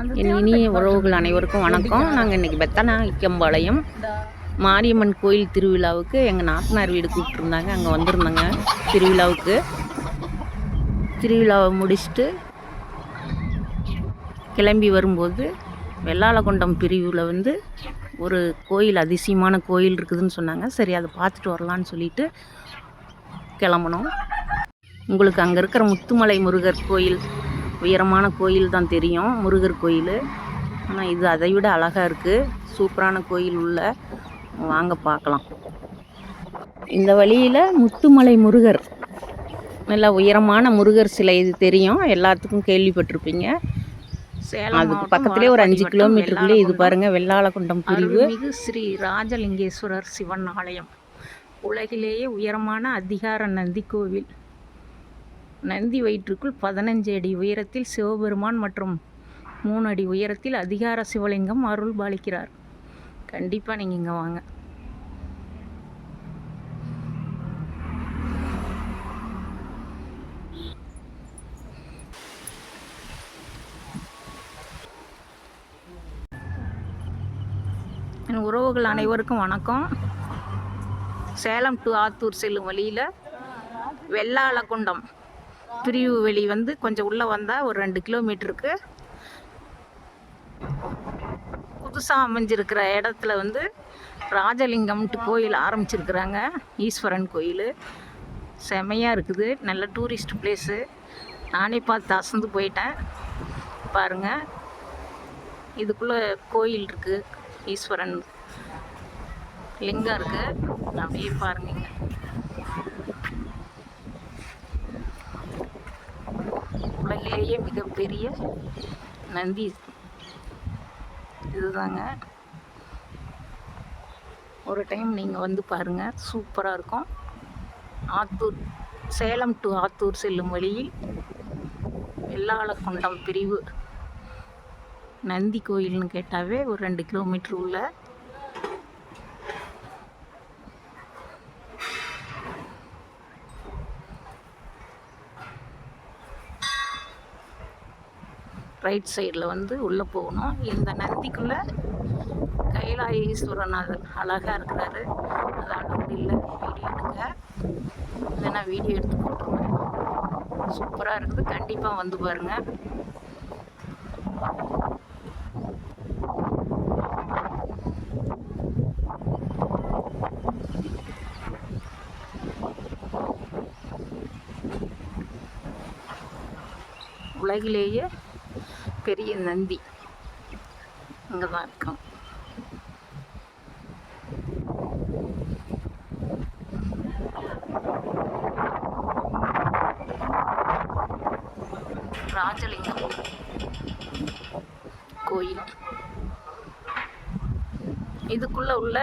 என் இனிய உறவுகள் அனைவருக்கும் வணக்கம். நாங்கள் இன்றைக்கி பெத்தனா இக்கம்பாளையம் மாரியம்மன் கோயில் திருவிழாவுக்கு எங்கள் நாத்தனார் வீடு கூப்பிட்ருந்தாங்க அங்கே வந்திருந்தாங்க திருவிழாவுக்கு. திருவிழாவை முடிச்சுட்டு கிளம்பி வரும்போது வெள்ளாளகுண்டம் பிரிவில் வந்து ஒரு கோயில் அதிசயமான கோயில் இருக்குதுன்னு சொன்னாங்க. சரி அதை பார்த்துட்டு வரலான்னு சொல்லிட்டு கிளம்புனோம். உங்களுக்கு அங்கே இருக்கிற முத்துமலை முருகர் கோயில் உயரமான கோயில் தான் தெரியும் முருகர் கோயில். ஆனால் இது அதை விட அழகாக இருக்குது சூப்பரான கோயில் உள்ள. வாங்க பார்க்கலாம். இந்த வழியில் முத்துமலை முருகர். நல்ல உயரமான முருகர் சிலை இது தெரியும். எல்லாத்துக்கும் கேள்விப்பட்டிருப்பீங்க. சேலம் அதுக்கு பக்கத்துலேயே ஒரு அஞ்சு கிலோமீட்டருக்குள்ளே இது பாருங்கள் வெள்ளாளகுண்டம் பிரிவு. மிகு ஸ்ரீ ராஜலிங்கேஸ்வரர் சிவன் ஆலயம். உலகிலேயே உயரமான அதிகார நந்தி கோவில். நந்தி வயிற்றுக்குள் பதினஞ்சு அடி உயரத்தில் சிவபெருமான் மற்றும் மூணு அடி உயரத்தில் அதிகார சிவலிங்கம் அருள் பாலிக்கிறார். கண்டிப்பாக நீங்கள் இங்கே வாங்க. என் உறவுகள் அனைவருக்கும் வணக்கம். சேலம் டு ஆத்தூர் செல்லும் வழியில் வெள்ளாளகுண்டம். பிரிவு வெளி வந்து கொஞ்சம் உள்ளே வந்தால் ஒரு ரெண்டு கிலோமீட்டருக்கு. புதுசாக அமைஞ்சிருக்கிற இடத்துல வந்து ராஜலிங்கம்ட்டு கோயில் ஆரம்பிச்சிருக்கிறாங்க. ஈஸ்வரன் கோயில். செமையாக இருக்குது. நல்ல டூரிஸ்ட் பிளேஸு. நானே பார்த்து அசந்து போயிட்டேன். பாருங்கள் இதுக்குள்ளே கோயில் இருக்குது ஈஸ்வரன் லிங்கம் இருக்குது அப்படியே பாருங்க. உலகிலேயே மிகப்பெரிய நந்தி இதுதாங்க. ஒரு டைம் நீங்கள் வந்து பாருங்கள் சூப்பராக இருக்கும். ஆத்தூர் சேலம் டு ஆத்தூர் செல்லும் வழியில் வெள்ளாளக்குண்டம் பிரிவு நந்தி கோயில்னு கேட்டாவே ஒரு ரெண்டு கிலோமீட்டர் உள்ள ரைட் சைடில் வந்து உள்ளே போகணும். இந்த நந்திக்குள்ளே கைலாயீஸ்வரநாதர் அழகாக இருக்கிறாரு. அது அளவுக்கு இல்லை. வீடியோ எடுக்க நான் வீடியோ எடுத்து போட்டுருவேன் சூப்பராக இருக்குது. கண்டிப்பாக வந்து பாருங்கள் உலகிலேயே பெரிய நந்தி. இங்கே தான் இருக்கும் ராஜலிங்கம். கோயில். இதுக்குள்ள உள்ள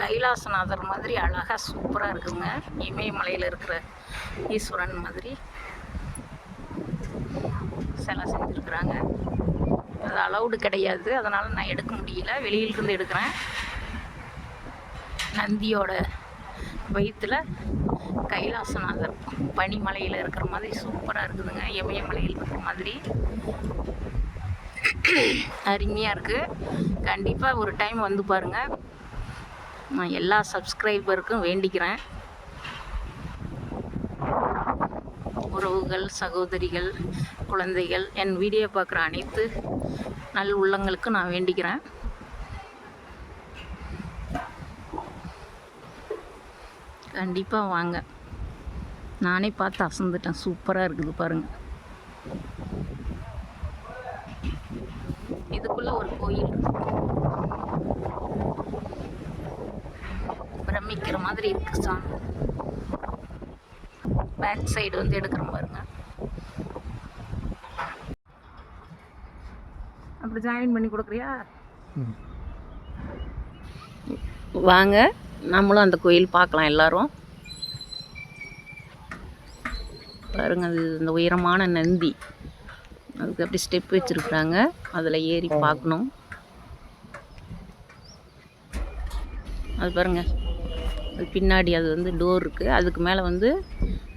கைலாசநாதர் மாதிரி அழகாக சூப்பராக இருக்குங்க. இமயமலையில் இருக்கிற ஈஸ்வரன் மாதிரி. எல்லாம் செஞ்சுருக்குறாங்க. அது அலௌடு கிடையாது. அதனால் நான் எடுக்க முடியல. வெளியிலிருந்து எடுக்கிறேன். நந்தியோட வயிற்றுல கைலாசநாதர் பனிமலையில் இருக்கிற மாதிரி சூப்பராக இருக்குதுங்க. இமயமலையில் இருக்கிற மாதிரி. அருமையாக இருக்குது கண்டிப்பாக ஒரு டைம் வந்து பாருங்கள் நான் எல்லா சப்ஸ்கிரைபருக்கும் வேண்டிக்கிறேன். உறவுகள் சகோதரிகள் குழந்தைகள் என் வீடியோ பார்க்குற அனைத்து நல் உள்ளங்களுக்கும் நான் வேண்டிக்கிறேன். கண்டிப்பாக வாங்க. நானே பார்த்து அசந்துட்டேன். சூப்பராக இருக்குது பாருங்கள் இதுக்குள்ள ஒரு கோயில். பிரமிக்கிற மாதிரி இருக்கு சாமி. பேக் சைடு வந்து எடுக்கிறோம் பாருங்க அப்படி ஜாயின் பண்ணி கொடுக்குறியா? வாங்க நம்மளும் அந்த கோயில் பார்க்கலாம் எல்லாரும். பாருங்க அது இந்த உயரமான நந்தி. அதுக்கு அப்படி ஸ்டெப் வச்சுருக்குறாங்க. அதில் ஏறி பார்க்கணும். அது பாருங்க அது பின்னாடி அது வந்து டோர் இருக்குது அதுக்கு மேலே வந்து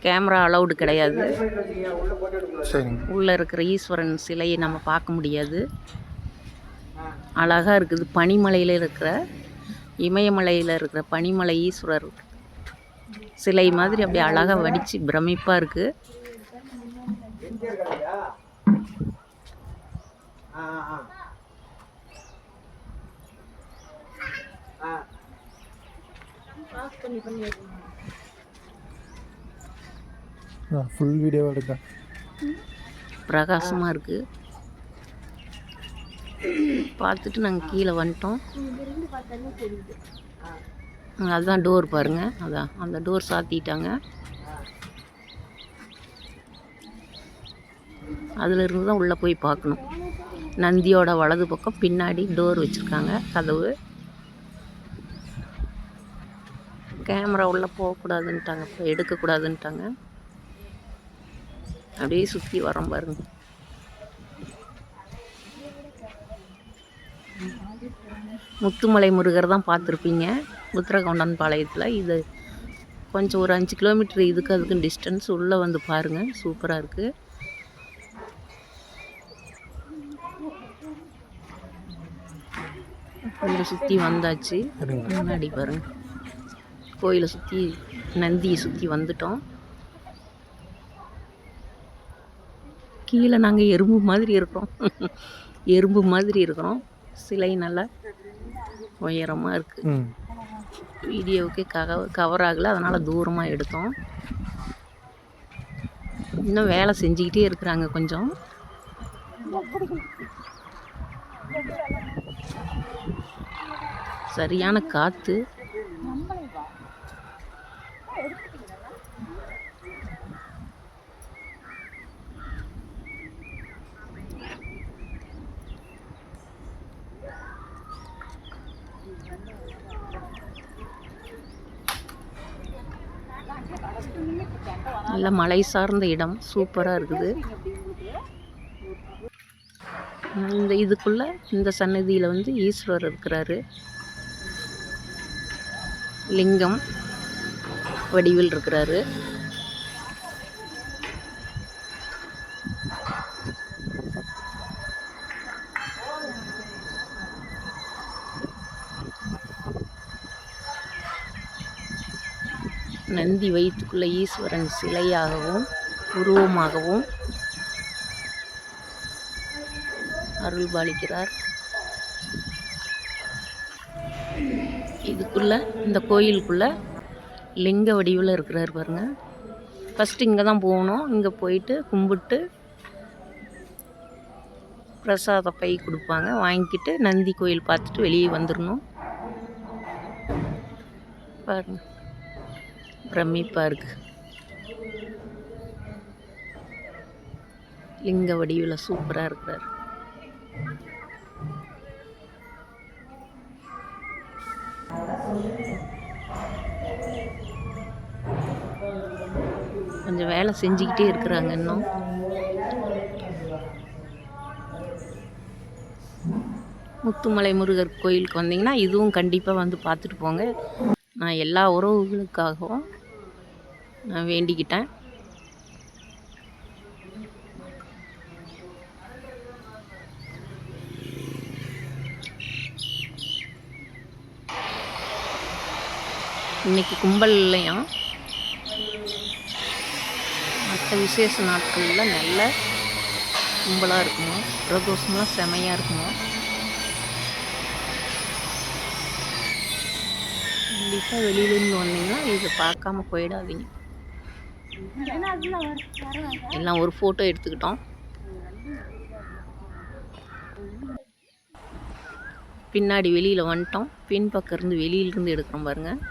கேமரா அலௌடு கிடையாது. சரிங்க. உள்ளே இருக்கிற ஈஸ்வரன் சிலையை நம்ம பார்க்க முடியாது. அழகாக இருக்குது. பனிமலையில் இருக்கிற இமயமலையில் இருக்கிற பனிமலை ஈஸ்வரர் சிலை மாதிரி அப்படியே அழகாக வடித்து பிரமிப்பாக இருக்குது ஃபுல் வீடியோ எடுக்க பிரகாசமாக இருக்குது பார்த்துட்டு நாங்கள் கீழே வந்துட்டோம். அதுதான் டோர் பாருங்கள் அதான் அந்த டோர் சாத்திட்டாங்க. அதில் இருந்து தான் உள்ளே போய் பார்க்கணும். நந்தியோட வலது பக்கம் பின்னாடி டோர் வச்சுருக்காங்க கதவு. கேமரா உள்ளே போகக்கூடாதுன்ட்டாங்க இப்போ எடுக்கக்கூடாதுன்ட்டாங்க. அப்படியே சுற்றி வரோம் பாருங்க. முத்துமலை முருகர் தான் பார்த்துருப்பீங்க. உத்தரகவுண்டன் பாளையத்தில். இது கொஞ்சம் ஒரு அஞ்சு கிலோமீட்டர் இதுக்கு அதுக்கும் டிஸ்டன்ஸ் உள்ளே வந்து பாருங்கள் சூப்பராக இருக்குது இங்கே சுற்றி வந்தாச்சு. முன்னாடி பாருங்க. கோயிலை சுற்றி நந்தியை சுற்றி வந்துட்டோம். கீழே நாங்கள் எறும்பு மாதிரி இருக்கிறோம். எறும்பு மாதிரி இருக்கிறோம். சிலை நல்லா உயரமாக இருக்குது வீடியோவுக்கு கவ கவர் ஆகலை. அதனால் தூரமாக எடுத்தோம். இன்னும் வேலை செஞ்சுக்கிட்டே இருக்கிறாங்க கொஞ்சம். சரியான காற்று நல்ல மலை சார்ந்த இடம். சூப்பராக இருக்குது. இந்த இதுக்குள்ள இந்த சன்னதியில் வந்து ஈஸ்வரர் இருக்கிறாரு. லிங்கம் வடிவில் இருக்கிறாரு. நந்தி வயிற்றுக்குள்ள ஈஸ்வரன் சிலையாகவும் உருவமாகவும் அருள் பாலிக்கிறார் இதுக்குள்ள இந்த கோயிலுக்குள்ள லிங்க வடிவில் இருக்கிறார் பாருங்க. ஃபஸ்ட்டு இங்கே தான் போகணும். இங்கே போயிட்டு கும்பிட்டு பிரசாத பை கொடுப்பாங்க. வாங்கிக்கிட்டு நந்தி கோயில் பார்த்துட்டு வெளியே வந்துடணும் பாருங்கள் பிரமிப்பாக இருக்கு. லிங்க வடிவில் சூப்பராக இருக்கிறார். கொஞ்சம் வேலை செஞ்சுக்கிட்டே இருக்கிறாங்க இன்னும். முத்துமலை முருகர் கோயிலுக்கு வந்தீங்கன்னா இதுவும் கண்டிப்பாக வந்து பார்த்துட்டு போங்க. நான் எல்லா உறவுகளுக்காகவும் நான் வேண்டிக்கிட்டேன். இன்னைக்கு கும்பல் இல்லையா? மற்ற விசேஷ நாட்களில் நல்ல கும்பலாக இருக்குமா? பிரதோஷம்லாம் செமையாக இருக்குமா? கண்டிப்பாக வெளியிலேருந்து வந்தீங்கன்னா இதை பார்க்காம போயிடாதீங்க. எல்லாம் ஒரு ஃபோட்டோ எடுத்துக்கிட்டோம். பின்னாடி வெளியில் வந்துட்டோம். பின்பக்கம் இருந்து வெளியிலிருந்து எடுக்கிறோம் பாருங்கள்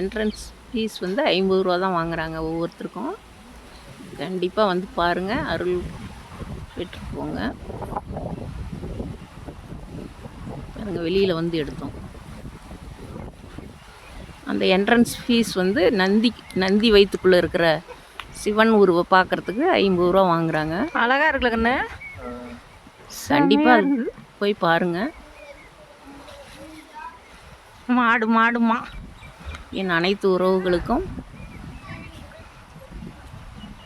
என்ட்ரன்ஸ் ஃபீஸ் வந்து ஐம்பது ரூபா தான் வாங்குறாங்க ஒவ்வொருத்தருக்கும். கண்டிப்பாக வந்து பாருங்கள் அருள் பெற்றுட்டு போங்க. பாருங்க வெளியில் வந்து எடுத்தோம். அந்த என்ட்ரன்ஸ் ஃபீஸ் வந்து நந்தி நந்தி வயிற்றுக்குள்ளே இருக்கிற சிவன் உருவை பார்க்கறதுக்கு ஐம்பது ரூபா வாங்குறாங்க. அழகா இருக்குல்ல கண்ணு. கண்டிப்பாக போய் பாருங்க. மாடு மாடுமா. என் அனைத்து உறவுகளுக்கும்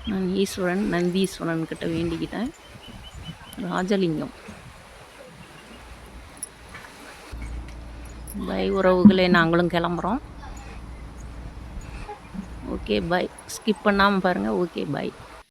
நான் ஈஸ்வரன் நந்தீஸ்வரன் கிட்ட வேண்டிக்கிட்டேன். ராஜலிங்கம். பை உறவுகளே நாங்களும் கிளம்புறோம். Okay bye. ஸ்கிப் பண்ணாமல் பாருங்கள் ஓகே பை.